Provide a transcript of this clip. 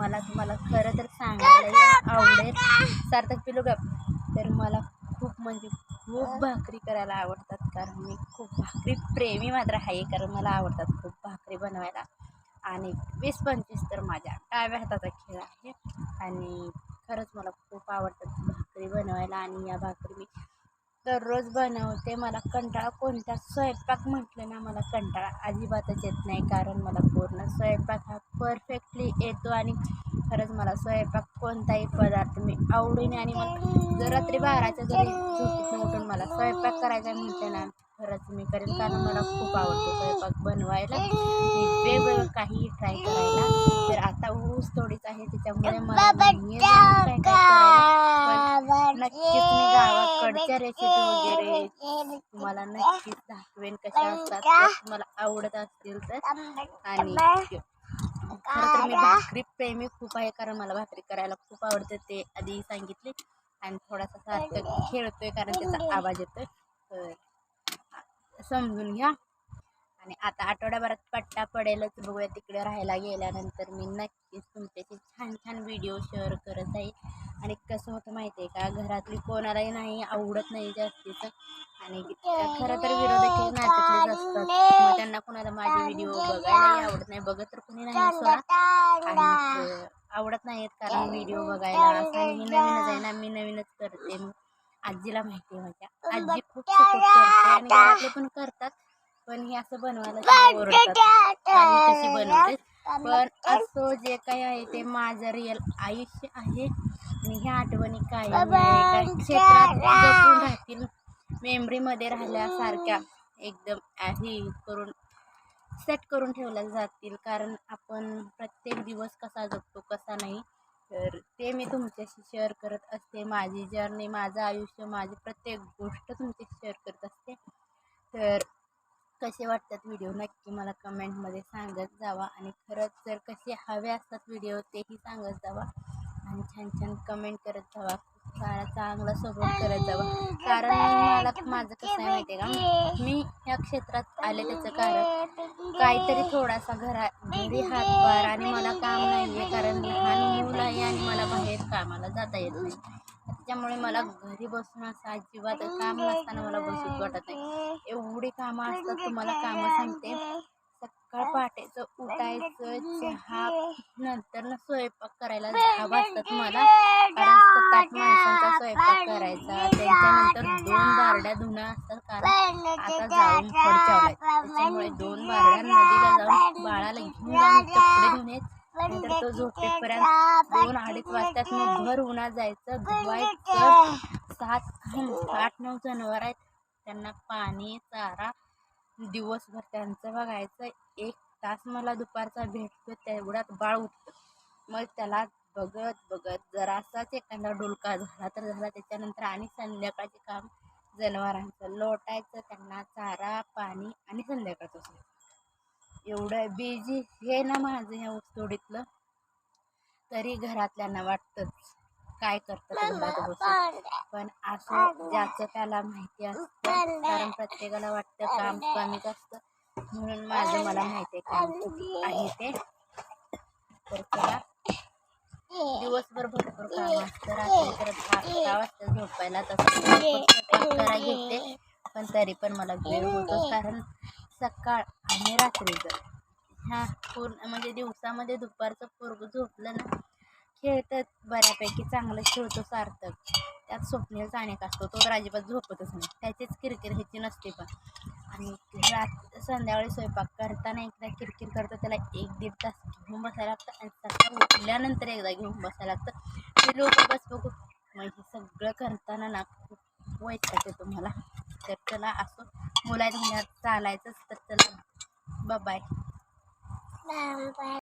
मला तुम्हाला खरं तर सांगायला आवडेल. सार्थक पिलो गप. तर मला खूप म्हणजे खूप भाकरी करायला आवडतात कारण मी खूप भाकरी प्रेमी मात्र आहे कारण मला आवडतात खूप भाकरी बनवायला. आणि वीस पंचवीस तर माझ्या डाव्या हाताचा खेळ आहे. आणि खरंच मला खूप आवडतात भाकरी बनवायला. आणि या भाकरी मी दररोज बनवते. मला कंटाळा कोणता स्वयंपाक म्हटलं ना मला कंटाळा अजिबातच येत नाही. कारण मला पूर्ण स्वयंपाक हा परफेक्टली येतो आणि खरंच मला स्वयंपाक कोणताही पदार्थ मी आवडीने आणि मग जर रात्री बाराच्या जरी झोपेतून उठून मला स्वयंपाक करायचा म्हटलं ना खरंच मी करेन. कारण मला खूप आवडतो स्वयंपाक बनवायला. मी वेगवेगळं काहीही ट्राय करायला. तर आता ऊस थोडीच आहे त्याच्यामुळे मला नक्कीच मी गावाकडच्या रेसिपी वगैरे तुम्हाला नक्कीच दाखवेन कशा असतात तुम्हाला आवडत असतील तर. आणि तर मी भाकरी प्रेमी खूप आहे कारण मला भाकरी करायला खूप आवडते ते आधी सांगितले. आणि थोडासा सारखं खेळतोय कारण त्याचा आवाज येतोय. तर समजून घ्या. आणि आता आठवड्याभरात पट्टा पडेलच बघूया तिकडे राहायला गेल्यानंतर मी नक्कीच तुमच्याशी छान छान व्हिडिओ शेअर करत आहे. आणि कसं होतं माहिती आहे का? घरातली कोणालाही नाही आवडत नाही जास्तीचं. आणि खरं तर विरोधक नात्यातलेच असतात मग त्यांना कोणाला माझे व्हिडिओ बघायलाही आवडत नाही. बघत तर कोणी नाही सोडा. आवडत नाहीत कारण व्हिडिओ बघायला. असं नवीनच आहे ना मी नवीनच करते. मग आजीला माहिती आहे माझ्या. आजी खूप सपोर्ट करते आणि घरातले पण करतात. पण हे असं बनवायला बनवते. पण असो जे काही आहे ते माझं रिअल आयुष्य आहे. आणि ह्या आठवणी एका क्षेत्रात जपून राहतील मेमरीमध्ये राहिल्यासारख्या एकदम हे करून सेट करून ठेवल्या जातील. कारण आपण प्रत्येक दिवस कसा जगतो कसा नाही तर ते मी तुमच्याशी शेअर करत असते. माझी जर्नी माझं आयुष्य माझी प्रत्येक गोष्ट तुमच्याशी शेअर करत असते. तर कसे वाटतात व्हिडिओ नक्की मला कमेंटमध्ये सांगत जावा. आणि खरंच जर कसे हवे असतात व्हिडिओ तेही सांगत जावा. आणि छान छान कमेंट करत जावा. सारा चांगला सपोर्ट करत जावा. कारण मला माझं कसं आहे माहिती आहे का? मी ह्या क्षेत्रात आले त्याचं कारण काहीतरी थोडासा घरा घरी हातभार आणि मला काम नाही आहे कारण लहान मूल आहे आणि मला बाहेर कामाला जाता येत नाही. त्याच्यामुळे मला घरी बसून असं अजिबात काम नसताना मला बसूच वाटत नाही. एवढी कामं असतात तुम्हाला कामं सांगते. सकाळ पहाटेचं उठायचं चहा नंतर ना स्वयंपाक करायला दहा वाजतात मला. कारण सात आठ माणसांचा स्वयंपाक करायचा. त्याच्यानंतर दोन बारड्या धुणं असतात कारण आता जाऊन फड चावलाय. त्याच्यामुळे दोन बारड्या नदीला जाऊन बाळाला घेऊन जाऊन कपडे धुणे. नंतर तो झोपेपर्यंत दोन अडीच वाजतात मग भर उन्हात जायचं. धुवायचं. सात आठ नऊ जनावर आहेत. त्यांना पाणी चारा दिवसभर त्यांचं बघायचं एक तास मला दुपारचा भेटतो तेवढ्यात बाळ उठतं. मग त्याला बघत बघत जरासाच एखादा डोलका झाला तर झाला. त्याच्यानंतर आणि संध्याकाळचे काम जनावरांचं. लोटायचं त्यांना चारा पाणी आणि संध्याकाळचं असं एवढं बिझी हे ना माझं ह्या ऊसतोडीतलं तरी घरातल्यांना वाटतंच. काय करतं पण असं ज्याचं त्याला माहिती असतं कारण प्रत्येकाला वाटतं काम कमीच असतं. म्हणून माझं मला माहिती आहे काम किती आहे ते. तर त्याला दिवसभर भरपूर काम असतं रात्री तर दहा वाजता झोपायला तसं करा घेते. पण तरी पण मला वेळ होतो कारण सकाळ आणि रात्रीचं ह्या पूर्ण म्हणजे दिवसामध्ये दुपारचं पोरगं झोपलं ना खेळतच बऱ्यापैकी चांगलं खेळतो सार्थक. त्यात स्वप्नील अनेक असतो तो तर अजिबात झोपतच नाही. त्याचीच किरकिर ह्याची नसते पण. आणि रात संध्याकाळी स्वयंपाक करताना एकदा किरकिर करतो त्याला एक दीड तास घेऊन बसायला लागतं आणि सकाळ उठल्यानंतर एकदा घेऊन बसायला लागतं. ते लोक बस बघू मग हे सगळं करताना ना खूप वैताग येतो मला. तर त्याला असं मुलाच्या चालायचंच तर त्याला